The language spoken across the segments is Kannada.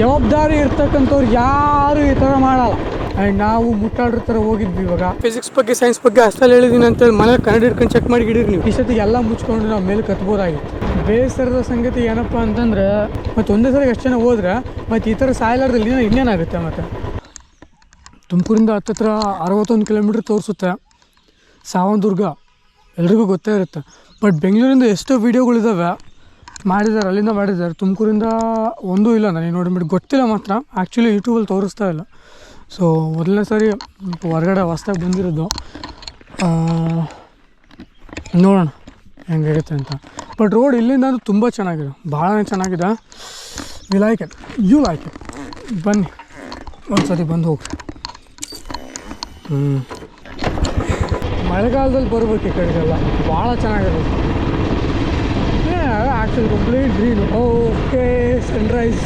ಜವಾಬ್ದಾರಿ ಇರ್ತಕ್ಕಂಥವ್ರು ಯಾರು ಈ ಥರ ಮಾಡಲ್ಲ. ಆ್ಯಂಡ್ ನಾವು ಮುಟ್ಟಾಡ್ರ ಥರ ಹೋಗಿದ್ವಿ ಇವಾಗ. ಫಿಸಿಕ್ಸ್ ಬಗ್ಗೆ ಸೈನ್ಸ್ ಬಗ್ಗೆ ಅಷ್ಟಲ್ಲಿ ಹೇಳಿದ್ದೀನಿ ಅಂತೇಳಿ ಮನೇಲಿ ಕನ್ನಡ ಹಿಡ್ಕೊಂಡು ಚೆಕ್ ಮಾಡಿ ಗಿಡಿರಿ ನೀವು. ಇಷ್ಟೊತ್ತಿಗೆ ಎಲ್ಲ ಮುಚ್ಕೊಂಡು ನಾವು ಮೇಲೆ ಕತ್ಬೋದಾಗಿತ್ತು. ಬೇಸರದ ಸಂಗತಿ ಏನಪ್ಪ ಅಂತಂದ್ರೆ ಮತ್ತು ಒಂದೇ ಸರಿ ಎಷ್ಟು ಜನ ಹೋದ್ರೆ ಮತ್ತು ಈ ಥರ ಸಾಯ್ಲಾರ್ದಲ್ಲಿ ಇನ್ನೇನು ಇನ್ನೇನಾಗುತ್ತೆ ಮತ್ತು? ತುಮಕೂರಿಂದ ಹತ್ತತ್ರ ಅರವತ್ತೊಂದು ಕಿಲೋಮೀಟ್ರ್ ತೋರಿಸುತ್ತೆ ಸಾವಂದುರ್ಗ ಎಲ್ರಿಗೂ ಗೊತ್ತೇ ಇರುತ್ತೆ. ಬಟ್ ಬೆಂಗಳೂರಿಂದ ಎಷ್ಟೋ ವೀಡಿಯೋಗಳಿದ್ದಾವೆ ಮಾಡಿದ್ದಾರೆ ಅಲ್ಲಿಂದ ಮಾಡಿದ್ದಾರೆ ತುಮಕೂರಿಂದ ಒಂದೂ ಇಲ್ಲ ನನಗೆ ನೋಡಿಬಿಟ್ಟು ಗೊತ್ತಿಲ್ಲ ಮಾತ್ರ. ಆ್ಯಕ್ಚುಲಿ ಯೂಟ್ಯೂಬಲ್ಲಿ ತೋರಿಸ್ತಾ ಇಲ್ಲ. ಸೊ ಮೊದಲನೇ ಸಾರಿ ಹೊರಗಡೆ ಹೊಸ್ದಾಗಿ ಬಂದಿರೋದು. ನೋಡೋಣ ಹೆಂಗಾಗುತ್ತೆ ಅಂತ. ಬಟ್ ರೋಡ್ ಇಲ್ಲಿಂದ ಅದು ತುಂಬ ಚೆನ್ನಾಗಿದೆ. ಭಾಳ ಚೆನ್ನಾಗಿದೆ. We like it you like it ಬನ್ನಿ. ಒಂದು ಬಂದು ಹೋಗಿ ಹ್ಞೂ ಮಳೆಗಾಲದಲ್ಲಿ ಬರ್ಬೇಕು ಈ ಕಡೆಗೆಲ್ಲ. ಭಾಳ ಚೆನ್ನಾಗಿರುತ್ತೆ. Actually complete green okay sunrise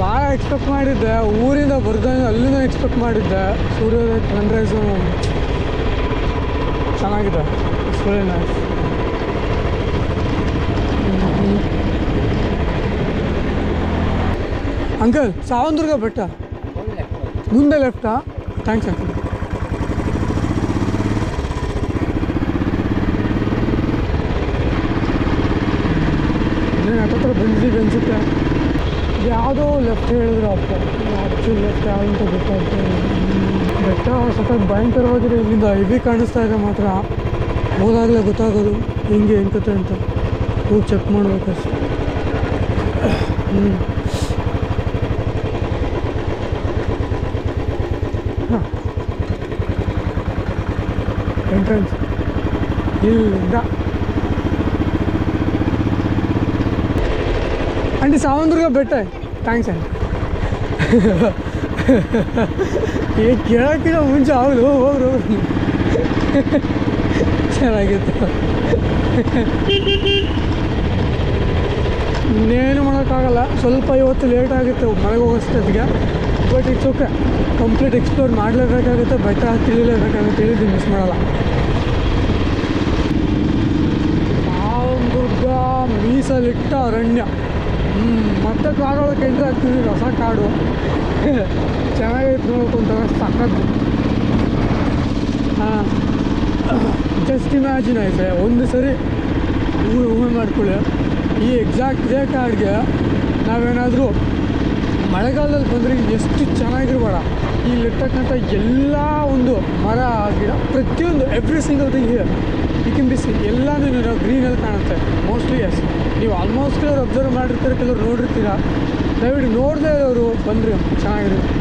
ಭಾಳ ಎಕ್ಸ್ಪೆಕ್ಟ್ ಮಾಡಿದ್ದೆ. ಊರಿಂದ ಬರ್ದಂಗೆ ಅಲ್ಲಿಂದ ಎಕ್ಸ್ಪೆಕ್ಟ್ ಮಾಡಿದ್ದೆ. ಸೂರ್ಯೋದಯ ಸನ್ರೈಸು ಚೆನ್ನಾಗಿದೆ. It's very nice uncle Savandurga ಬೆಟ್ಟ? ಮುಂದೆ ಲೆಫ್ಟಾ ಥ್ಯಾಂಕ್ಸ್ ಅಂಕಲ್. ಹತ್ರ ಬಂದಿದ್ದೀವಿ ಅನಿಸುತ್ತೆ. ಯಾವುದೋ ಲೆಫ್ಟ್ ಹೇಳಿದ್ರು ಅಪ್ಪ. ಆ್ಯಕ್ಚುಲಿ ಲೆಫ್ಟ್ ಯಾವುದು ಅಂತ ಗೊತ್ತಾಗ್ತದೆ. ಬೆಟ್ಟ ಸ್ವಲ್ಪ ಭಯಂಕರವಾಗಿದೆ. ಇಲ್ಲಿಂದ ಹೆವಿ ಕಾಣಿಸ್ತಾ ಇದೆ ಮಾತ್ರ. ಹೋದಾಗಲೇ ಗೊತ್ತಾಗೋದು ಹೆಂಗೆ ಹೆಂಗತ್ತೆ ಅಂತ. ಹೋಗಿ ಚೆಕ್ ಮಾಡ್ಬೇಕಷ್ಟೆ ಹ್ಞೂ ಹಾಂ. ಎಂಟ್ರೆನ್ಸ್ ಇಲ್ಲಿಂದ. ಆಂಟಿ ಸಾವಂದುರ್ಗ ಬೆಟ್ಟ ಥ್ಯಾಂಕ್ಸ್ ಅಂಡ್ ಏ ಕೇಳೋಕ್ಕಿಂತ ಮುಂಚೆ ಹೌದು, ಹೋಗ್ರು ಚೆನ್ನಾಗಿತ್ತು. ಇನ್ನೇನು ಮಾಡೋಕ್ಕಾಗಲ್ಲ, ಸ್ವಲ್ಪ ಇವತ್ತು ಲೇಟ್ ಆಗುತ್ತೆ, ಮನೆಗೆ ಹೋಗೋಷ್ಟೊತ್ತಿಗೆ but it's okay complete explore ಮಾಡಲೇಬೇಕಾಗುತ್ತೆ ಬೆಟ್ಟ ತಿಳಿಲೇಬೇಕಾಗುತ್ತೆ ಹೇಳಿದ್ದು ಮಿಸ್ ಮಾಡಲ್ಲ. ಸಾವಂದುರ್ಗ ಮೀಸಲಿಟ್ಟ ಅರಣ್ಯ. ಮತ್ತೆ ಕಾಡೊಳಕ್ಕೆ ಎಂಟ್ರಿ ಆಗ್ತಿದ್ವಿ ಹೊಸ ಕಾಡು. ಚೆನ್ನಾಗೈತೆ ನೋಡ್ಕೊಂತಾರೆ ಸಖತ್ತು ಹಾಂ. ಜಸ್ಟ್ ಇಮ್ಯಾಜಿನ್ ಐತೆ ಒಂದು ಸರಿ ಊರು ಊಹೆ ಮಾಡ್ಕೊಳ್ಳಿ. ಈ ಎಕ್ಸಾಕ್ಟ್ ಇದೇ ಕಾಡಿಗೆ ನಾವೇನಾದರೂ ಮಳೆಗಾಲದಲ್ಲಿ ಬಂದರೆ ಎಷ್ಟು ಚೆನ್ನಾಗಿರ್ಬೇಡ. ಇಲ್ಲಿರ್ತಕ್ಕಂಥ ಎಲ್ಲ ಒಂದು ಮರ ಗಿಡ, ಪ್ರತಿಯೊಂದು every single thing here you can be see ಎಲ್ಲನೂ ನೀವು ಗ್ರೀನಲ್ಲಿ ಕಾಣುತ್ತೆ. ಮೋಸ್ಟ್ಲಿ ಎಸ್ ನೀವು ಆಲ್ಮೋಸ್ಟ್ ಕೆಲವರು ಅಬ್ಸರ್ವ್ ಮಾಡಿರ್ತೀರ, ಕೆಲವರು ನೋಡಿರ್ತೀರ. ದಯವಿಟ್ಟು ನೋಡದೇ ಅವರು ಬಂದರು, ಚೆನ್ನಾಗಿರುತ್ತೆ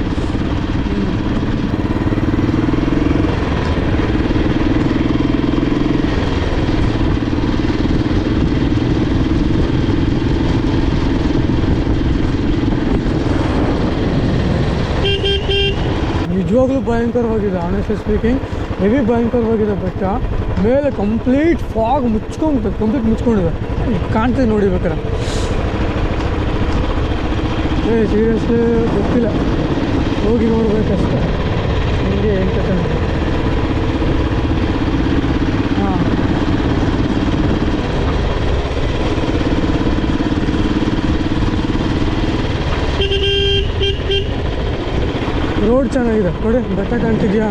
ನಿಜವಾಗ್ಲೂ ಭಯಂಕರವಾಗಿದೆ ಆನೆಸ್ಟ್ಲಿ ಸ್ಪೀಕಿಂಗ್ ಹೆವಿ ಭಯಂಕರವಾಗಿದೆ ಬೆಟ್ಟ ಮೇಲೆ ಕಂಪ್ಲೀಟ್ ಫಾಗ್ ಮುಚ್ಕೊಂಡು ಕಂಪ್ಲೀಟ್ ಮುಚ್ಕೊಂಡಿದೆ. ಕಾಣ್ತದೆ ನೋಡಿ ಬೇಕಾರೆ ಏ ಸೀರಿಯಸ್ಲಿ ಗೊತ್ತಿಲ್ಲ. ಹೋಗಿ ನೋಡ್ಬೇಕಷ್ಟೇ. ಹಿಂಗೆ ಏನು ಕತೆ ಅಂತ. ಹಾಂ ರೋಡ್ ಚೆನ್ನಾಗಿದೆ. ನೋಡಿ ಬೆಟ್ಟ ಕಾಣ್ತಿದ್ಯಾ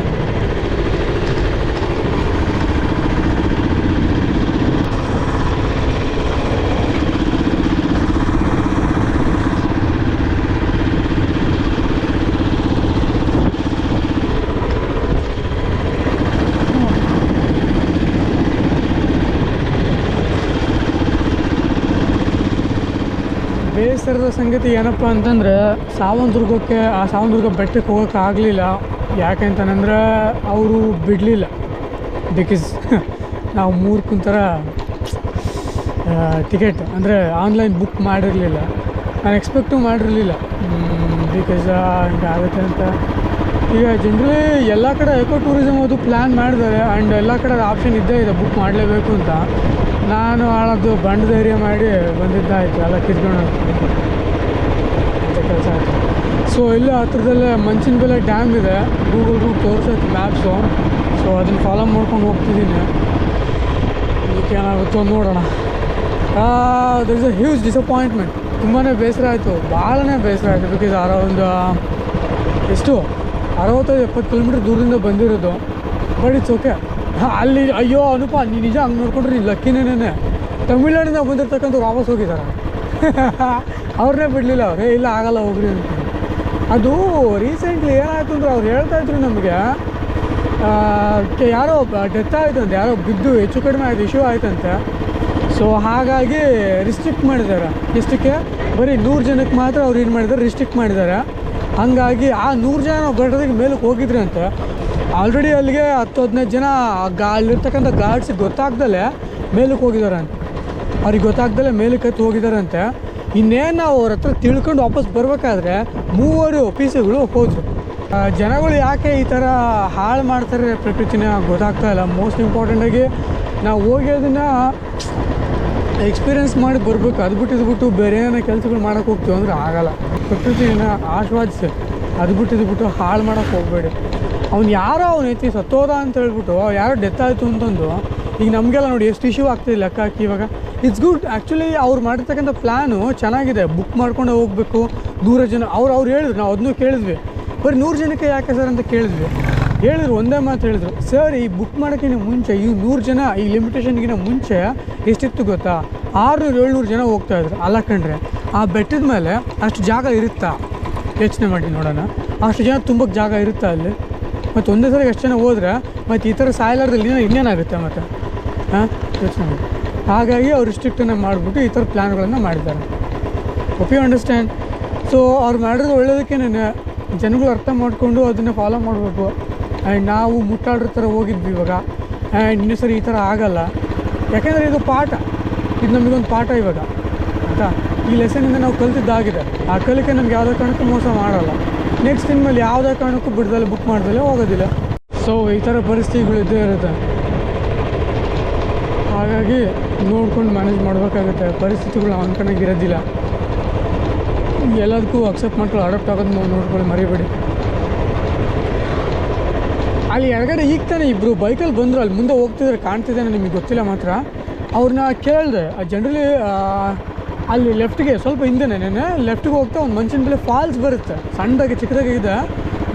ಬೇಸರದ ಸಂಗತಿ ಏನಪ್ಪ ಅಂತಂದರೆ ಸಾವಂದುರ್ಗಕ್ಕೆ ಆ ಸಾವಂದುರ್ಗ ಬೆಟ್ಟಕ್ಕೆ ಹೋಗೋಕೆ ಆಗಲಿಲ್ಲ. ಯಾಕೆಂತಂದ್ರೆ ಅವರು ಬಿಡಲಿಲ್ಲ. ಬಿಕಾಸ್ ನಾವು ಮೂರು ಕುಂತರ ಟಿಕೆಟ್ ಅಂದರೆ ಆನ್ಲೈನ್ ಬುಕ್ ಮಾಡಿರಲಿಲ್ಲ. ನಾನು ಎಕ್ಸ್ಪೆಕ್ಟು ಮಾಡಿರಲಿಲ್ಲ. ಬಿಕಾಸ್ ಹಿಂಗೆ ಆಗುತ್ತೆ ಅಂತ. ಈಗ ಜನ್ರಲಿ ಎಲ್ಲ ಕಡೆ ಎಕೋ ಟೂರಿಸಮ್ ಅದು ಪ್ಲ್ಯಾನ್ ಮಾಡಿದ್ದಾರೆ. ಆ್ಯಂಡ್ ಎಲ್ಲ ಕಡೆ ಆಪ್ಷನ್ ಇದ್ದೇ ಇದೆ ಬುಕ್ ಮಾಡಲೇಬೇಕು ಅಂತ. ನಾನು ಆಳದ್ದು ಬಂಡ ಧೈರ್ಯ ಮಾಡಿ ಬಂದಿದ್ದಾಯ್ತು, ಎಲ್ಲ ಕಿತ್ಕೊಂಡು ಕೆಲಸ ಆಯಿತು. ಸೊ ಇಲ್ಲೇ ಹತ್ರದಲ್ಲೇ ಮಂಚಿನ ಬೆಲೆ ಡ್ಯಾಮ್ ಇದೆ ಗೂಗಲ್ ತೋರಿಸೈತೆ ಮ್ಯಾಪ್ಸು ಸೊ ಅದನ್ನು ಫಾಲೋ ಮಾಡ್ಕೊಂಡು ಹೋಗ್ತಿದ್ದೀನಿ. ಇದಕ್ಕೆ ಏನಾಗುತ್ತೋ ನೋಡೋಣ. There is a huge disappointment ತುಂಬಾ ಬೇಸರ ಆಯಿತು. ಭಾಳನೇ ಬೇಸರ ಆಯಿತು ಬಿಕಾಸ್ ಆರ ಒಂದು, ಎಷ್ಟು? ಅರವತ್ತೈದು, ಎಪ್ಪತ್ತು ಕಿಲೋಮೀಟ್ರ್ ದೂರದಿಂದ ಬಂದಿರೋದು. ಬಟ್ ಇಟ್ಸ್ ಓಕೆ ಅಲ್ಲಿ, ಅಯ್ಯೋ, ಅನುಪ, ನೀ ನಿಜ ಹಂಗೆ ನೋಡ್ಕೊಂಡ್ರೆ ನೀನು ಲಕ್ಕಿನೇನೆ ತಮಿಳ್ನಾಡಿಂದ ಬಂದಿರ್ತಕ್ಕಂಥವ್ರು ವಾಪಸ್ ಹೋಗಿದ್ದಾರೆ ಅವ್ರನ್ನೇ ಬಿಡಲಿಲ್ಲ. ಅವ್ರೆ ಇಲ್ಲ, ಆಗಲ್ಲ, ಹೋಗ್ರಿ ಅಂತ. ಅದು ರೀಸೆಂಟ್ಲಿ ಏನಾಯ್ತು ಅಂದ್ರೆ ಅವ್ರು ಹೇಳ್ತಾ ಇದ್ರು ನಮಗೆ ಯಾರೋ ಡೆತ್ ಆಯ್ತಂತೆ ಯಾರೋ ಬಿದ್ದು ಹೆಚ್ಚು ಕಡಿಮೆ ಆಯಿತು ಇಶ್ಯೂ ಆಯ್ತಂತೆ ಸೊ ಹಾಗಾಗಿ ರಿಸ್ಟ್ರಿಕ್ಟ್ ಮಾಡಿದ್ದಾರೆ. ಎಷ್ಟಕ್ಕೆ ಬರೀ ನೂರು ಜನಕ್ಕೆ ಮಾತ್ರ ಅವ್ರು ಏನು ಮಾಡಿದ್ದಾರೆ ರಿಸ್ಟ್ರಿಕ್ಟ್ ಮಾಡಿದ್ದಾರೆ. ಹಾಗಾಗಿ ಆ ನೂರು ಜನ ನಾವು ಗಡ್ಡದಾಗ ಮೇಲಕ್ಕೆ ಹೋಗಿದ್ರಿ ಅಂತ ಆಲ್ರೆಡಿ ಅಲ್ಲಿಗೆ ಹತ್ತು, ಹದಿನೈದು ಜನ ಅಲ್ಲಿರ್ತಕ್ಕಂಥ ಗಾರ್ಡ್ಸಿಗೆ ಗೊತ್ತಾಗ್ದಲೇ ಮೇಲಕ್ಕೆ ಹೋಗಿದ್ದಾರೆ ಅಂತ. ಅವ್ರಿಗೆ ಗೊತ್ತಾಗ್ದಲೇ ಮೇಲಕ್ಕೆ ಹತ್ತು ಹೋಗಿದ್ದಾರಂತೆ ಇನ್ನೇನು ನಾವು ಅವ್ರ ಹತ್ರ ತಿಳ್ಕೊಂಡು ವಾಪಸ್ ಬರಬೇಕಾದ್ರೆ ಮೂವರು ಆಫೀಸುಗಳು ಹೋದ್ರು. ಜನಗಳು ಯಾಕೆ ಈ ಥರ ಹಾಳು ಮಾಡ್ತಾರೆ ಪ್ರಕೃತಿನ ಗೊತ್ತಾಗ್ತಾ ಇಲ್ಲ. ಮೋಸ್ಟ್ ಇಂಪಾರ್ಟೆಂಟಾಗಿ ನಾವು ಹೋಗಿ ಅದನ್ನು ಎಕ್ಸ್ಪೀರಿಯನ್ಸ್ ಮಾಡಿ ಬರಬೇಕು. ಅದು ಬಿಟ್ಟು ಇದು ಬಿಟ್ಟು ಬೇರೆ ಏನೋ ಕೆಲಸಗಳು ಮಾಡೋಕೆ ಹೋಗ್ತೀವಿ ಅಂದರೆ ಆಗಲ್ಲ. ಪ್ರಕೃತಿನ ಆಸ್ವಾದಿಸಿ ಅದು ಬಿಟ್ಟು ಇದು ಬಿಟ್ಟು ಹಾಳು ಮಾಡೋಕೆ ಹೋಗಬೇಡಿ. ಅವ್ನು ಯಾರೋ ಅವ್ನು ಐತಿ ಸತ್ತೋದ ಅಂತ ಹೇಳ್ಬಿಟ್ಟು, ಯಾರೋ ಡೆತ್ ಆಯಿತು ಅಂತಂದು, ಈಗ ನಮಗೆಲ್ಲ ನೋಡಿ ಎಷ್ಟು ಇಶ್ಯೂ ಆಗ್ತಿದೆ ಲೆಕ್ಕ ಹಾಕಿ ಇವಾಗ. ಇಟ್ಸ್ ಗುಡ್ ಆ್ಯಕ್ಚುಲಿ ಅವ್ರು ಮಾಡಿರ್ತಕ್ಕಂಥ ಪ್ಲ್ಯಾನು ಚೆನ್ನಾಗಿದೆ. ಬುಕ್ ಮಾಡ್ಕೊಂಡು ಹೋಗಬೇಕು. ನೂರ ಜನ ಅವ್ರು ಅವ್ರು ಹೇಳಿದ್ರು. ನಾವು ಅದನ್ನೂ ಕೇಳಿದ್ವಿ. ಬರೀ ನೂರು ಜನಕ್ಕೆ ಯಾಕೆ ಸರ್ ಅಂತ ಕೇಳಿದ್ವಿ. ಹೇಳಿದ್ರು, ಒಂದೇ ಮಾತು ಹೇಳಿದ್ರು. ಸರ್ ಈ ಬುಕ್ ಮಾಡೋಕ್ಕಿಂತ ಮುಂಚೆ, ಈ ನೂರು ಜನ, ಈ ಲಿಮಿಟೇಷನ್ಗಿಂತ ಮುಂಚೆ ಎಷ್ಟಿತ್ತು ಗೊತ್ತಾ? ಆರುನೂರು, ಏಳ್ನೂರು ಜನ ಹೋಗ್ತಾ ಇದ್ರು. ಅಲ್ಲ ಕಂಡ್ರೆ ಆ ಬೆಟ್ಟದ ಮೇಲೆ ಅಷ್ಟು ಜಾಗ ಇರುತ್ತಾ? ಯೋಚನೆ ಮಾಡಿ ನೋಡೋಣ. ಅಷ್ಟು ಜನ ತುಂಬಕ್ಕೆ ಜಾಗ ಇರುತ್ತಾ ಅಲ್ಲಿ? ಮತ್ತು ಒಂದೇ ಸಲ ಎಷ್ಟು ಜನ ಹೋದ್ರೆ, ಮತ್ತು ಈ ಥರ ಸಾಯಲಾರ್ದಲ್ಲಿ ಇನ್ನೇನು ಇನ್ನೇನಾಗುತ್ತೆ ಮತ್ತು? ಹಾಂ? ಯೋಚನೆ ಮಾಡಿ. ಹಾಗಾಗಿ ಅವ್ರು ರಿಸ್ಟ್ರಿಕ್ಟನ್ನು ಮಾಡಿಬಿಟ್ಟು ಈ ಥರ ಪ್ಲ್ಯಾನ್ಗಳನ್ನು ಮಾಡಿದ್ದಾರೆ. ಒಪ್ ಯು ಅಂಡರ್ಸ್ಟ್ಯಾಂಡ್ ಸೊ ಅವ್ರು ಮಾಡಿರೋದು ನಾನು ಜನಗಳು ಅರ್ಥ ಮಾಡಿಕೊಂಡು ಅದನ್ನು ಫಾಲೋ ಮಾಡಬೇಕು. ಆ್ಯಂಡ್ ನಾವು ಮುಟ್ಟಾಡ್ರ ಥರ ಹೋಗಿದ್ವಿ ಇವಾಗ. ಆ್ಯಂಡ್ ಇನ್ನೂ ಸರಿ ಈ ಥರ ಆಗಲ್ಲ. ಯಾಕೆಂದರೆ ಇದು ಪಾಠ. ಇದು ನಮಗೊಂದು ಪಾಠ ಇವಾಗ. ಆಯಿತಾ? ಈ ಲೆಸನಿಂದ ನಾವು ಕಲ್ತಿದ್ದಾಗಿದೆ. ಆ ಕಲಿಕೆ ನಮ್ಗೆ ಯಾವುದೇ ಕಾರಣಕ್ಕೂ ಮೋಸ ಮಾಡಲ್ಲ. ನೆಕ್ಸ್ಟ್ ಇನ್ಮೇಲೆ ಯಾವುದೇ ಕಾರಣಕ್ಕೂ ಬಿಡ್ದಲ್ಲಿ ಬುಕ್ ಮಾಡ್ದಲ್ಲೇ ಹೋಗೋದಿಲ್ಲ. ಸೊ ಈ ಥರ ಪರಿಸ್ಥಿತಿಗಳು ಇದ್ದೇ ಇರುತ್ತೆ. ಹಾಗಾಗಿ ನೋಡ್ಕೊಂಡು ಮ್ಯಾನೇಜ್ ಮಾಡಬೇಕಾಗುತ್ತೆ. ಪರಿಸ್ಥಿತಿಗಳು ನಾವು ಅನ್ಕೊಂಡಾಗ ಇರೋದಿಲ್ಲ. ಎಲ್ಲದಕ್ಕೂ ಅಕ್ಸೆಪ್ಟ್ ಮಾಡ್ಕೊಳ್ಳಿ ಅಡಾಪ್ಟ್ ಆಗೋದು ನಾವು ನೋಡ್ಕೊಳ್ಳಿ, ಮರಿಬೇಡಿ. ಅಲ್ಲಿ ಎಡಗಡೆ ಈಗ ತಾನೇ ಇಬ್ಬರು ಬೈಕಲ್ಲಿ ಬಂದರು, ಅಲ್ಲಿ ಮುಂದೆ ಹೋಗ್ತಿದ್ರೆ ಕಾಣ್ತಿದೆ ನಿಮಗೆ ಗೊತ್ತಿಲ್ಲ ಮಾತ್ರ. ಅವ್ರನ್ನ ಕೇಳಿದೆ ಜನರಲಿ ಅಲ್ಲಿ ಲೆಫ್ಟ್ಗೆ ಸ್ವಲ್ಪ ಹಿಂದೆ ನೆನೆ ಲೆಫ್ಟ್ಗೆ ಹೋಗ್ತಾ ಒಂದು ಮನುಷ್ಯನ ಮೇಲೆ ಫಾಲ್ಸ್ ಬರುತ್ತೆ. ಸಣ್ಣದಾಗಿ ಚಿಕ್ಕದಾಗಿ ಇದೆ.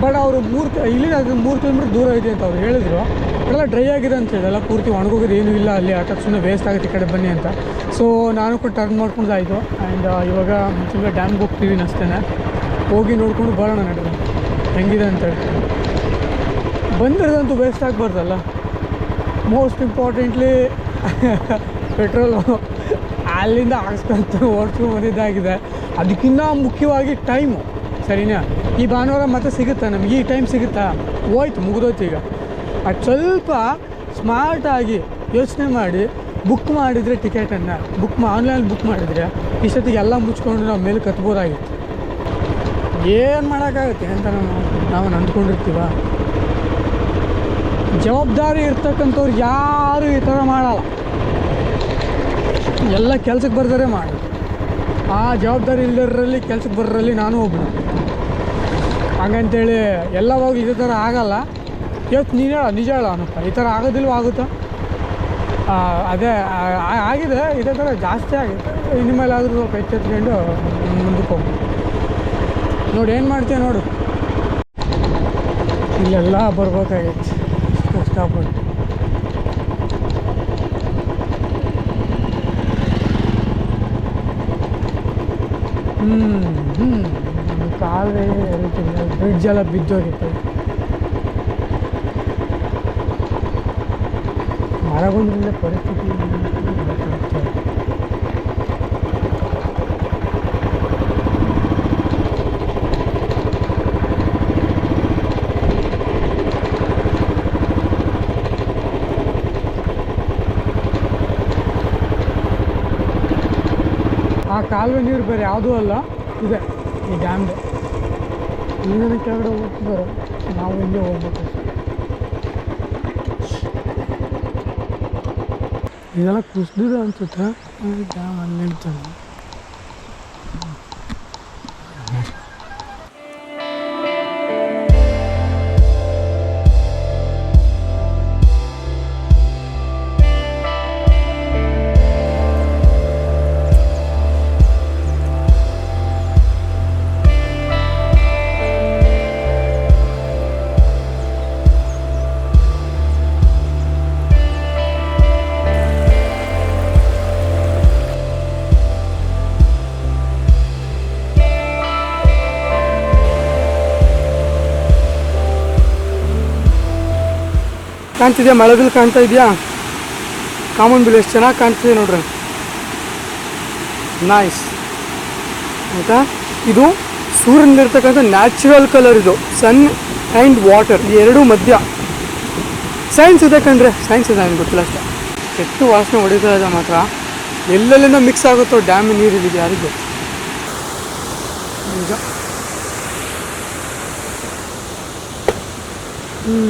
ಬಟ್ ಅವರು ಮೂರು ಇಲ್ಲಿ ಮೂರು ಕಿಲೋಮೀಟ್ರ್ ದೂರ ಇದೆ ಅಂತ ಅವ್ರು ಹೇಳಿದ್ರು. ಎಲ್ಲ ಡ್ರೈ ಆಗಿದೆ ಅಂತ ಹೇಳಿ ಎಲ್ಲ ಪೂರ್ತಿ ಒಣಗೋಗೋದು. ಏನೂ ಇಲ್ಲ ಅಲ್ಲಿ. ಆಟ ಸುಮ್ಮನೆ ವೇಸ್ಟ್ ಆಗುತ್ತೆ ಈ ಕಡೆ ಬನ್ನಿ ಅಂತ. ಸೊ ನಾನು ಕೂಡ ಟರ್ನ್ ಮಾಡ್ಕೊಂಡು ಆಯಿತು. ಆ್ಯಂಡ್ ಇವಾಗ ಮುಂಚೆ ಡ್ಯಾಮ್ಗೆ ಹೋಗ್ತೀವಿ ಅಷ್ಟೇ ಹೋಗಿ ನೋಡ್ಕೊಂಡು ಬರೋಣ ನಡೆದು ಹೆಂಗಿದೆ ಅಂತೇಳಿ ಬಂದಿರೋದಂತೂ ವೇಸ್ಟ್ ಆಗಬಾರ್ದಲ್ಲ? ಮೋಸ್ಟ್ ಇಂಪಾರ್ಟೆಂಟ್ಲಿ ಪೆಟ್ರೋಲು ಅಲ್ಲಿಂದ ಹಾಕ್ಸ್ಕೊಂತ ಓಡಿಸ್ಕೊಂಡು ಬಂದಿದ್ದಾಗಿದೆ ಅದಕ್ಕಿಂತ ಮುಖ್ಯವಾಗಿ ಟೈಮು ಸರಿನಾ? ಈ ಭಾನುವಾರ ಮತ್ತೆ ಸಿಗುತ್ತಾ ನಮ್ಗೆ? ಈ ಟೈಮ್ ಸಿಗುತ್ತಾ? ಹೋಯ್ತು, ಮುಗಿದೋಯ್ತು ಈಗ. ಅದು ಸ್ವಲ್ಪ ಸ್ಮಾರ್ಟಾಗಿ ಯೋಚನೆ ಮಾಡಿ ಬುಕ್ ಮಾಡಿದರೆ ಟಿಕೆಟನ್ನು ಬುಕ್ ಮಾ ಆನ್ಲೈನ್ ಬುಕ್ ಮಾಡಿದರೆ ಇಷ್ಟೊತ್ತಿಗೆ ಎಲ್ಲ ಮುಚ್ಕೊಂಡು ನಾವು ಮೇಲೆ ಕತ್ಬೋದಾಗಿತ್ತು. ಏನು ಮಾಡೋಕ್ಕಾಗುತ್ತೆ ಅಂತ ನಾವು ನಾವು ಅಂದ್ಕೊಂಡಿರ್ತೀವ? ಜವಾಬ್ದಾರಿ ಇರ್ತಕ್ಕಂಥವ್ರು ಯಾರು ಈ ಥರ ಮಾಡಲ್ಲ. ಎಲ್ಲ ಕೆಲಸಕ್ಕೆ ಬರ್ದರೆ ಮಾಡಿ. ಆ ಜವಾಬ್ದಾರಿ ಇಲ್ಲದರಲ್ಲಿ ಕೆಲಸಕ್ಕೆ ಬರೋರಲ್ಲಿ ನಾನು ಒಬ್ಬನು ಹಂಗಂತೇಳಿ ಎಲ್ಲವಾಗಲೂ ಇದೇ ಥರ ಆಗಲ್ಲ. ಇವತ್ತು ನೀನು ಹೇಳ, ನಿಜ ಹೇಳ ಅನಪ್ಪ ಈ ಥರ ಆಗೋದಿಲ್ವ ಆಗುತ್ತಾ? ಅದೇ ಆಗಿದೆ, ಇದೇ ಥರ ಜಾಸ್ತಿ ಆಗಿದೆ. ಮೇಲೆ ಆದರೂ ಸ್ವಲ್ಪ ಎಚ್ಚೆತ್ಕೊಂಡು ಮುಂದಕ್ಕೆ ಹೋಗಿ ನೋಡಿ, ಏನು ಮಾಡ್ತೀಯ ನೋಡು. ಇಲ್ಲೆಲ್ಲ ಬರ್ಬೇಕಾಗಿತ್ತು ಕಷ್ಟಪಟ್ಟು. ಹ್ಞೂ ಹ್ಞೂ ನಮ್ಮ ಕಾಲೇ ಎರಿತಿಲ್ಲ ಬ್ರಿಡ್ಜ್ ಎಲ್ಲ ಬಿದ್ದೋಗಿತ್ತು. ಮರಗೊಂದ್ರಿಂದ ಪರಿಸ್ಥಿತಿ ಆ ಕಾಲುವೆ ನೀರು ಬೇರೆ ಯಾವುದೂ ಅಲ್ಲ, ಇದೆ. ಈ ಡ್ಯಾಮ್ದು ಇಲ್ಲಿಂದ ಕೆಳಗಡೆ ಹೋಗ್ತಿದ್ದಾರೆ ನಾವು ಹಿಂಗೆ ಹೋಗ್ಬೇಕು. ಇದೆಲ್ಲ ಕುಸಿದಿದೆ ಅನ್ಸುತ್ತೆ. ಡ್ಯಾಮ್ ಅಲ್ಲಿ ಕಾಣ್ತಿದ್ಯಾ? ಮಳೆಬಿಲ್ ಕಾಣ್ತಾ ಇದೆಯಾ ಕಾಮನ್ ಬಿಲ್ ಎಷ್ಟು ಚೆನ್ನಾಗಿ ಕಾಣ್ತಿದೆ ನೋಡ್ರಿ. ನೈಸ್ ಆಯಿತಾ? ಇದು ಸೂರ್ಯನಲ್ಲಿರ್ತಕ್ಕಂಥ ನ್ಯಾಚುರಲ್ ಕಲರ್ ಇದು. ಸನ್ ಆ್ಯಂಡ್ ವಾಟರ್ ಈ ಎರಡೂ ಮಧ್ಯ. ಸೈನ್ಸ್ ಇದೆ ಕಣ್ರೆ. ಸೈನ್ಸ್ ಇದೆ ನನಗೆ ಗೊತ್ತಿಲ್ಲ ಅಷ್ಟೇ. ಕೆಟ್ಟು ವಾಸನೆ ಹೊಡಿತಾ ಇದೆ ಮಾತ್ರ. ಎಲ್ಲೆಲ್ಲಿಂದ ಮಿಕ್ಸ್ ಆಗುತ್ತೋ ಡ್ಯಾಮ್ ನೀರು ಇಲ್ಲಿದೆ ಯಾರಿಗೂ. ಈಗ ಹ್ಞೂ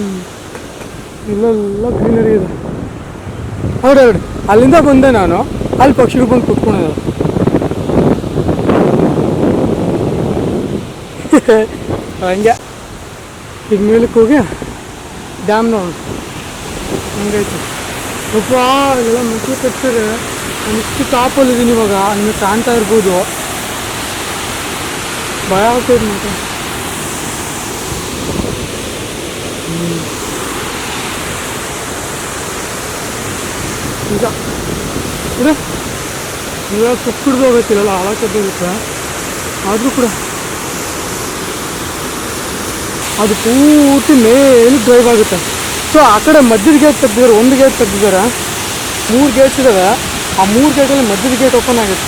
ಇಲ್ಲೆಲ್ಲ ಗ್ರೀನರಿ ಇದೆ. ಹೌದು ಹೌದು ಅಲ್ಲಿಂದ ಬಂದೆ ನಾನು. ಅಲ್ಲಿ ಪಕ್ಷಿಗಳು ಬಂದು ಕುತ್ಕೊಂಡಿದ್ದಾರೆ. ಹಂಗೆ. ಈಗ ಮೇಲಕ್ಕೆ ಹೋಗಿ ಡ್ಯಾಮ್ ನೋಡಿ ಹಂಗೈತೆ. ಒಬ್ಬ ಇಲ್ಲೆಲ್ಲ ಮಕ್ಕಳು ಕಟ್ತಾರೆ ನಾನು ಇಷ್ಟು ಟಾಪಲ್ಲಿದ್ದೀನಿ ಇವಾಗ. ನಿಮಗೆ ಕಾಣ್ತಾ ಇರ್ಬೋದು. ಭಯ ಆಗ್ತೈತೆ ಮಾತ್ರ ನಿಜ ಇದೆ ಇವಾಗ ಕುಕ್ಕಿಡ್ದು ಹೋಗತ್ತಿಲ್ಲ ಹಾಳಾಕತ್ತಿರುತ್ತೆ ಆದರೂ ಕೂಡ ಅದು ಪೂರ್ತಿ ಮೇಲೆ ಡ್ರೈವ್ ಆಗುತ್ತೆ. ಸೊ ಆ ಕಡೆ ಮಧ್ಯದ ಗೇಟ್ ತೆಗ್ದಿದ್ದಾರೆ, ಒಂದು ಗೇಟ್ ತೆಗ್ದಿದ್ದಾರೆ. ಮೂರು ಗೇಟ್ಸ್ ಇದ್ದಾವೆ ಆ ಮೂರು ಗೇಟಲ್ಲಿ ಮಧ್ಯದ ಗೇಟ್ ಓಪನ್ ಆಗುತ್ತೆ.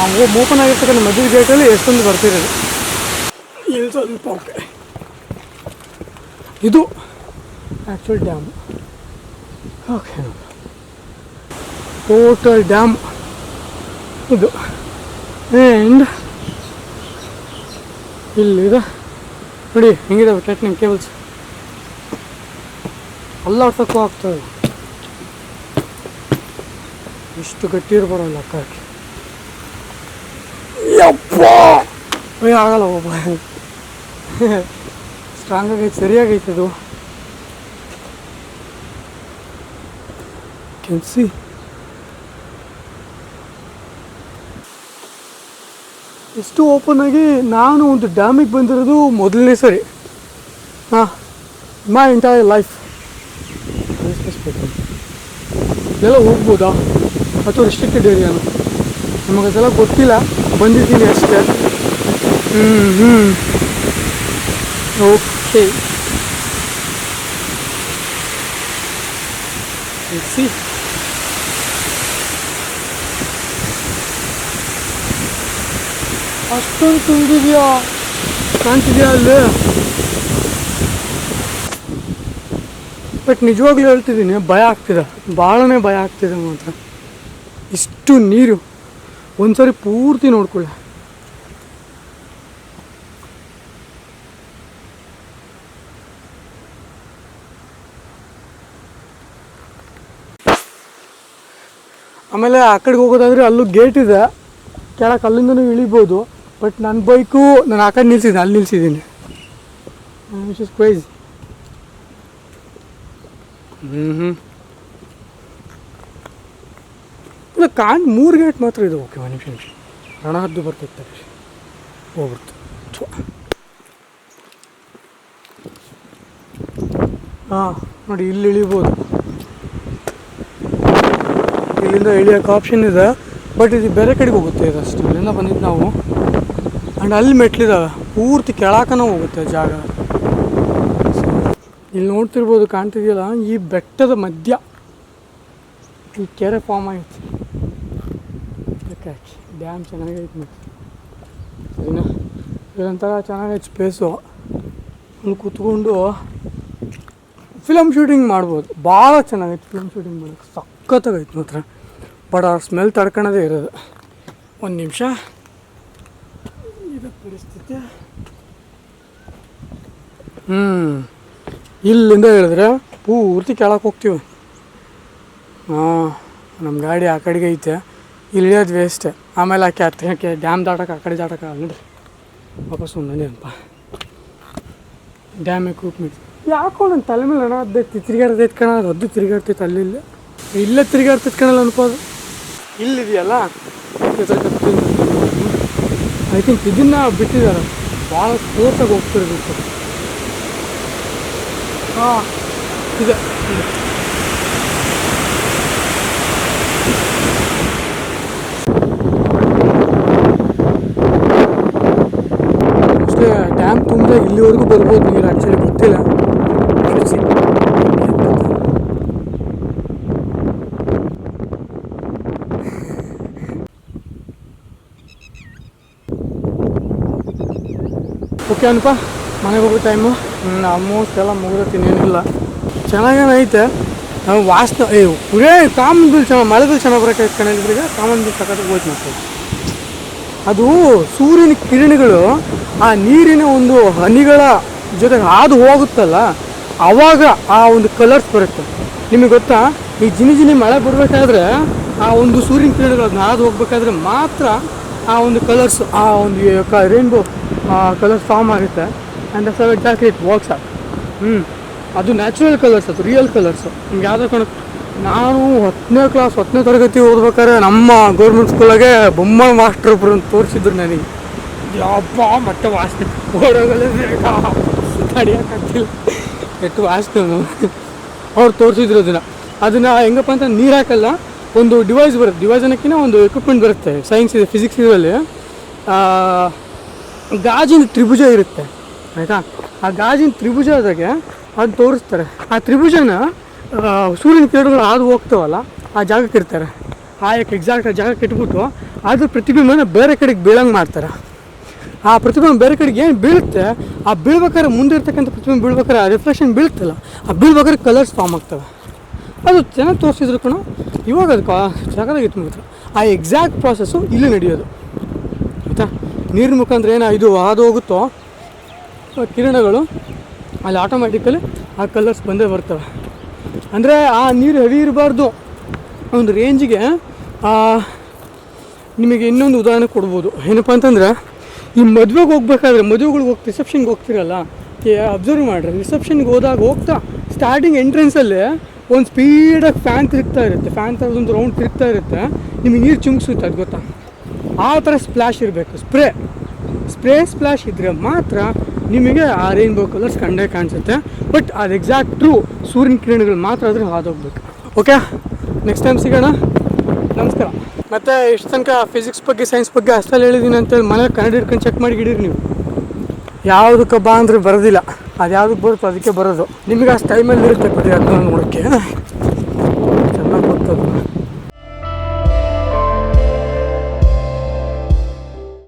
ಆ ಓಪನ್ ಆಗಿರ್ತಕ್ಕಂಥ ಮಧ್ಯದ ಗೇಟಲ್ಲಿ ಎಷ್ಟೊಂದು ಬರ್ತಿರೋದು ಇಲ್ಲಿ ಸ್ವಲ್ಪ ಓಕೆ ಇದು actual dam okay total dam. ಇದು. ಆ್ಯಂಡ್ ಇಲ್ಲಿದೆ ನೋಡಿ ಹೆಂಗಿದಾವೆ ಟೈಟ್ನಿಂಗ್ ಕೇಬಲ್ಸ್ ಅಲ್ಲಾಡ್ಸಕ್ಕೂ ಆಗ್ತದೆ ಇಷ್ಟು ಗಟ್ಟಿ ಇರ್ಬಾರಲ್ಲ ಅಯ್ಯ ಆಗಲ್ಲ ಒಬ್ಬ ಸ್ಟ್ರಾಂಗ್ ಆಗೈತೆ, ಸರಿಯಾಗೈತೆ ಅದು see. ಎಷ್ಟು ಓಪನ್ ಆಗಿ ನಾನು ಒಂದು ಡ್ಯಾಮಿಗೆ ಬಂದಿರೋದು ಮೊದಲನೇ ಸರಿ. ಹಾಂ ಮೈ ಎಂಟೈರ್ ಲೈಫ್ ಎಲ್ಲ ಹೋಗ್ಬೋದಾ? ಅಥವಾ ರಿಸ್ಟ್ರಿಕ್ಟೆಡ್ ಏರಿಯಾನು ನಮಗೆ ಅದೆಲ್ಲ ಗೊತ್ತಿಲ್ಲ. ಬಂದಿದ್ದೀನಿ ಅಷ್ಟೇ. ಹ್ಞೂ ಹ್ಞೂ ಓಕೆ ಸಿ ಅಷ್ಟೊಂದು ತುಂಬಿದೆಯಾ? ಕಾಣ್ತಿದ್ಯಾ ಅಲ್ಲಿ? ಬಟ್ ನಿಜವಾಗ್ಲೂ ಹೇಳ್ತಿದ್ದೀನಿ, ಭಯ ಆಗ್ತಿದೆ. ಭಾಳನೇ ಭಯ ಆಗ್ತಿದೆ ಮಾತ್ರ. ಇಷ್ಟು ನೀರು, ಒಂದ್ಸರಿ ಪೂರ್ತಿ ನೋಡ್ಕೊಳ್ಳಿ. ಆಮೇಲೆ ಆ ಕಡೆಗೆ ಹೋಗೋದಾದ್ರೆ ಅಲ್ಲೂ ಗೇಟ್ ಇದೆ. ಕೆಳಗೆ ಅಲ್ಲಿಂದನೂ ಇಳಿಬೋದು. ಬಟ್ ನನ್ನ ಬೈಕು ನಾನು ಆ ಕಡೆ ನಿಲ್ಸಿದ್ದೀನಿ ಅಲ್ಲಿ ನಿಲ್ಸಿದ್ದೀನಿ. ವಿಶ್ ಇಸ್ ಕ್ವೈಸ್ ಹ್ಞೂ ಹ್ಞೂ ಇಲ್ಲ ಕಾಣ್ ಮೂರು ಗೇಟ್ ಮಾತ್ರ ಇದು. ಓಕೆ ಒಂದು ನಿಮಿಷ ನಿಮಿಷ. ರಣ ಹದ್ದು ಬರ್ತೈತೆ ಹೋಗ್ಬಿಡ್ತು. ಹಾಂ ನೋಡಿ ಇಲ್ಲಿ ಇಳಿಬೋದು. ಇಲ್ಲಿಂದ ಇಳಿಯೋಕೆ ಆಪ್ಷನ್ ಇದೆ. ಬಟ್ ಇದು ಬೇರೆ ಕಡೆಗೆ ಹೋಗುತ್ತೆ ಇದು ಅಷ್ಟು. ಇಲ್ಲಿಂದ ಬಂದಿದ್ದು ನಾವು. ಆ್ಯಂಡ್ ಅಲ್ಲಿ ಮೆಟ್ಲಿದ್ದಾವೆ ಪೂರ್ತಿ ಕೆಳಕನ ಹೋಗುತ್ತೆ ಜಾಗ. ಇಲ್ಲಿ ನೋಡ್ತಿರ್ಬೋದು ಕಾಣ್ತಿದೆಯಲ್ಲ, ಈ ಬೆಟ್ಟದ ಮಧ್ಯ. ಈ ಕೆರೆ ಫಾರ್ಮ್ ಆಗೈತೆ ಡ್ಯಾಮ್ ಚೆನ್ನಾಗೈತೆ ಸರಿನಾ? ಇದೊಂಥರ ಚೆನ್ನಾಗೈತೆ ಸ್ಪೇಸು ಅಲ್ಲಿ ಕೂತ್ಕೊಂಡು ಫಿಲಮ್ ಶೂಟಿಂಗ್ ಮಾಡ್ಬೋದು. ಭಾಳ ಚೆನ್ನಾಗೈತೆ ಫಿಲಮ್ ಶೂಟಿಂಗ್ ಮಾಡೋಕ್ಕೆ. ಸಖತ್ತಾಗೈತೆ ಮಾತ್ರ. ಬಟ್ ಆ ಸ್ಮೆಲ್ ತಡ್ಕೊಳೋದೇ ಇರೋದು. ಒಂದು ನಿಮಿಷ. ಇದು ಪರಿಸ್ಥಿತಿ. ಹ್ಞೂ ಇಲ್ಲಿಂದ ಹೇಳಿದ್ರೆ ಪೂರ್ತಿ ಕೆಳಕ್ಕೆ ಹೋಗ್ತೀವಿ. ಹಾಂ ನಮ್ಮ ಗಾಡಿ ಆ ಕಡೆಗೆ ಐತೆ. ಇಲ್ಲಿಯೋದು ಇಳಿಯೋದು ವೇಸ್ಟ್ ಆಮೇಲೆ ಆಕೆ ಹತ್ತಕ್ಕೆ ಡ್ಯಾಮ್ ದಾಟಕ್ಕೆ ಆ ಕಡೆ ದಾಟಕ್ಕೆ ನೋಡ್ರಿ ವಾಪಸ್ ಒಂದೇನಪ್ಪ ಡ್ಯಾಮ್ ಎಕ್ವಿಪ್ಮೆಂಟ್ ಯಾಕೋ ನನ್ನ ತಲೆ ಮೇಲೆ ಅಣ್ಣ ಅದೇ ತಿರುಗಾಡ್ತೈತೆ ಕಣ, ಅದು ತಿರುಗಾಡ್ತೈತೆ ಅಲ್ಲಿ ಇಲ್ಲೇ. ಇಲ್ಲೇ ತಿರುಗಾಡ್ತೈತೆ ಕಣಲ್ಲ ಅನ್ಕೋದು ಇಲ್ಲಿದೆಯಲ್ಲ? ಐ ಥಿಂಕ್ ಇದನ್ನ ಬಿಟ್ಟಿದ್ದಾರೆ. ಭಾಳ ಸ್ಪೋರ್ಟ್ಸಾಗಿ ಹೋಗ್ತಿರ್ಬೇಕು. ಹಾಂ, ಇದೆ ಇದೆ. ಅಷ್ಟೇ ಡ್ಯಾಮ್ ತುಂಬ ಇಲ್ಲಿವರೆಗೂ ಬರ್ಬೋದು ನೀರು ಆ್ಯಕ್ಚುಲಿ ಗೊತ್ತಿಲ್ಲ Let's see. ಓಕೆ ಅನ್ಪ ಮನೆಗೆ ಹೋಗೋ ಟೈಮು ಆಲ್ಮೋಸ್ಟ್ ಎಲ್ಲ ಮುಗಿದತ್ತೀನಿ ಏನಿಲ್ಲ. ಚೆನ್ನಾಗೇನೈತೆ ನಾವು ವಾಸ್ತ, ಏ, ಪುರೇ ಕಾಮನ್ ಬಿಲ್ ಚೆನ್ನಾಗಿ ಮಳೆ ಬಿಲ್ ಚೆನ್ನಾಗಿ ಬರೋಕೆ ಕಣಿದ್ರೆ ಕಾಮನ್ ಬಿಲ್ ಸಕತ್ತಾಗಿ ಹೋಯ್ತು ಮತ್ತೆ. ಅದು ಸೂರ್ಯನ ಕಿರಣಗಳು, ಆ ನೀರಿನ ಒಂದು ಹನಿಗಳ ಜೊತೆಗೆ ಹಾದು ಹೋಗುತ್ತಲ್ಲ ಆವಾಗ ಆ ಒಂದು ಕಲರ್ಸ್ ಬರುತ್ತೆ. ನಿಮಗೆ ಗೊತ್ತಾ? ಈ ಜಿನಿ ಜಿನಿ ಮಳೆ ಬರಬೇಕಾದ್ರೆ, ಆ ಒಂದು ಸೂರ್ಯನ ಕಿರಣಗಳು ಹಾದು ಹೋಗ್ಬೇಕಾದ್ರೆ ಮಾತ್ರ ಆ ಒಂದು ಕಲರ್ಸ್ ಆ ಒಂದು ರೈನ್ಬೋ ಕಲರ್ಸ್ ಫಾರ್ಮ್ ಆಗುತ್ತೆ. And so exactly it works ಹ್ಞೂ ಅದು ನ್ಯಾಚುರಲ್ ಕಲರ್ಸ್ ಅದು ರಿಯಲ್ ಕಲರ್ಸು ನಿಮ್ಗೆ ಯಾವುದೋ ಕಣಕ್ಕೆ ನಾನು ಹತ್ತನೇ ಕ್ಲಾಸ್ ಹತ್ತನೇ ತರಗತಿ ಓದ್ಬೇಕಾದ್ರೆ ನಮ್ಮ ಗೌರ್ಮೆಂಟ್ ಸ್ಕೂಲಾಗೆ ಬೊಮ್ಮ ಮಾಸ್ಟರ್ ಒಬ್ಬರು ತೋರಿಸಿದ್ರು ನನಗೆ. ಯಪ್ಪ ಮತ್ತೆ ವಾಸನೆ. ಓಡೋಗಲ್ಲ ತಡಿಯೋಕ್ಕಾಗ್ತಿಲ್ಲ ಎಷ್ಟು ಅವ್ರು ತೋರಿಸಿದ್ರು ಅದನ್ನು. ಅದನ್ನು ಹೆಂಗಪ್ಪ ಅಂತ ನೀರು ಹಾಕಲ್ಲ ಒಂದು ಡಿವೈಸ್ ಬರುತ್ತೆ. ಡಿವೈಸ್ ಅನ್ನೋಕ್ಕಿಂತ ಒಂದು ಎಕ್ವಿಪ್ಮೆಂಟ್ ಬರುತ್ತೆ. ಸೈನ್ಸ್ ಇದೆ ಫಿಸಿಕ್ಸ್ ಇದರಲ್ಲಿ. ಗಾಜಿನ ತ್ರಿಭುಜ ಇರುತ್ತೆ. ಆಯಿತಾ? ಆ ಗಾಜಿನ ತ್ರಿಭುಜದಾಗೆ ಅದು ತೋರಿಸ್ತಾರೆ. ಆ ತ್ರಿಭುಜನ ಸೂರ್ಯನ ಕಿರಣಗಳು ಹಾದು ಹೋಗ್ತಾವಲ್ಲ, ಆ ಜಾಗಕ್ಕೆ ಇರ್ತಾರೆ ಆಯಕ್ಕೆ ಎಕ್ಸಾಕ್ಟ್ ಆ ಜಾಗಕ್ಕೆ ಇಟ್ಬಿಟ್ಟು ಅದ್ರ ಪ್ರತಿಬಿಂಬನ ಬೇರೆ ಕಡೆಗೆ ಬೀಳಂಗೆ ಮಾಡ್ತಾರೆ. ಆ ಪ್ರತಿಬಿಂಬ ಬೇರೆ ಕಡೆಗೆ ಏನು ಬೀಳುತ್ತೆ? ಆ ಬೀಳ್ಬೇಕಾದ್ರೆ ಮುಂದೆ ಇರ್ತಕ್ಕಂಥ ಪ್ರತಿಬಿಂಬ ಬೀಳ್ಬೇಕಾದ್ರೆ ಆ ರಿಫ್ಲೆಕ್ಷನ್ ಬೀಳ್ತಲ್ಲ. ಆ ಬೀಳ್ಬೇಕಾದ್ರೆ ಕಲರ್ಸ್ ಫಾರ್ಮ್ ಆಗ್ತವೆ. ಅದು ಚೆನ್ನಾಗಿ ತೋರಿಸಿದ್ರು ಕಣ. ಇವಾಗ ಅದಕ್ಕೆ ಚೆನ್ನಾಗಿತ್ತು ಮಾತ್ರ ಆ ಎಕ್ಸಾಕ್ಟ್ ಪ್ರಾಸೆಸ್ಸು ಇಲ್ಲಿ ನಡೆಯೋದು. ಆಯಿತಾ? ನೀರಿನ ಮುಖಾಂತರ ಏನೋ ಇದು ಹಾದು ಹೋಗುತ್ತೋ ಕಿರಣಗಳು, ಅಲ್ಲಿ ಆಟೋಮ್ಯಾಟಿಕಲಿ ಆ ಕಲರ್ಸ್ ಬಂದೇ ಬರ್ತವೆ. ಅಂದರೆ ಆ ನೀರು ಹೆವಿ ಇರಬಾರ್ದು. ಒಂದು ರೇಂಜಿಗೆ ನಿಮಗೆ ಇನ್ನೊಂದು ಉದಾಹರಣೆ ಕೊಡ್ಬೋದು. ಏನಪ್ಪ ಅಂತಂದ್ರೆ, ಈ ಮದುವೆಗೆ ಹೋಗ್ಬೇಕಾದ್ರೆ, ಮದುವೆಗಳಿಗೆ ಹೋಗಿ ರಿಸೆಪ್ಷನ್ಗೆ ಹೋಗ್ತಿರಲ್ಲ ಅಬ್ಸರ್ವ್ ಮಾಡಿರಿ. ರಿಸೆಪ್ಷನ್ಗೆ ಹೋದಾಗ ಹೋಗ್ತಾ ಸ್ಟಾರ್ಟಿಂಗ್ ಎಂಟ್ರೆನ್ಸಲ್ಲಿ ಒಂದು ಸ್ಪೀಡಾಗಿ ಫ್ಯಾನ್ ತಿರುಗ್ತಾ ಇರುತ್ತೆ. ಫ್ಯಾನ್ ಥರ ಒಂದು ರೌಂಡ್ ತಿರುಗ್ತಾ ಇರುತ್ತೆ. ನಿಮಗೆ ನೀರು ಚುಮ್ಸುತ್ತೆ ಅದು ಗೊತ್ತಾ? ಆ ಥರ ಸ್ಪ್ಲಾಶ್ ಇರಬೇಕು. ಸ್ಪ್ರೇ ಸ್ಪ್ರೇ ಸ್ಪ್ಲಾಶ್ ಇದ್ದರೆ ಮಾತ್ರ ನಿಮಗೆ ಆ ರೈನ್ಬೋ ಕಲರ್ಸ್ ಕಂಡೇ ಕಾಣಿಸುತ್ತೆ. ಬಟ್ ಅದು ಎಕ್ಸಾಕ್ಟ್ ಟ್ರೂ ಸೂರ್ಯನ ಕಿರಣಗಳು ಮಾತ್ರ ಆದರೆ ಹಾದೋಗ್ಬೇಕು. ಓಕೆ ನೆಕ್ಸ್ಟ್ ಟೈಮ್ ಸಿಗೋಣ. ನಮಸ್ಕಾರ. ಮತ್ತು ಇಷ್ಟು ತನಕ ಫಿಸಿಕ್ಸ್ ಬಗ್ಗೆ ಸೈನ್ಸ್ ಬಗ್ಗೆ ಅಷ್ಟಲ್ಲಿ ಹೇಳಿದ್ದೀನಿ ಅಂತೇಳಿ ಮನೇಲಿ ಕನ್ನಡ ಹಿಡ್ಕೊಂಡು ಚೆಕ್ ಮಾಡಿ ಹಿಡೀರಿ ನೀವು. ಯಾವುದಕ್ಕೆ ಬಾ ಅಂದರೆ ಬರೋದಿಲ್ಲ. ಅದು ಯಾವುದಕ್ಕೆ ಬರುತ್ತೋ ಅದಕ್ಕೆ ಬರೋದು. ನಿಮ್ಗೆ ಅಷ್ಟು ಟೈಮಲ್ಲಿ ಇರುತ್ತೆ ಬಿಡಿ ಅದನ್ನ ನೋಡೋಕ್ಕೆ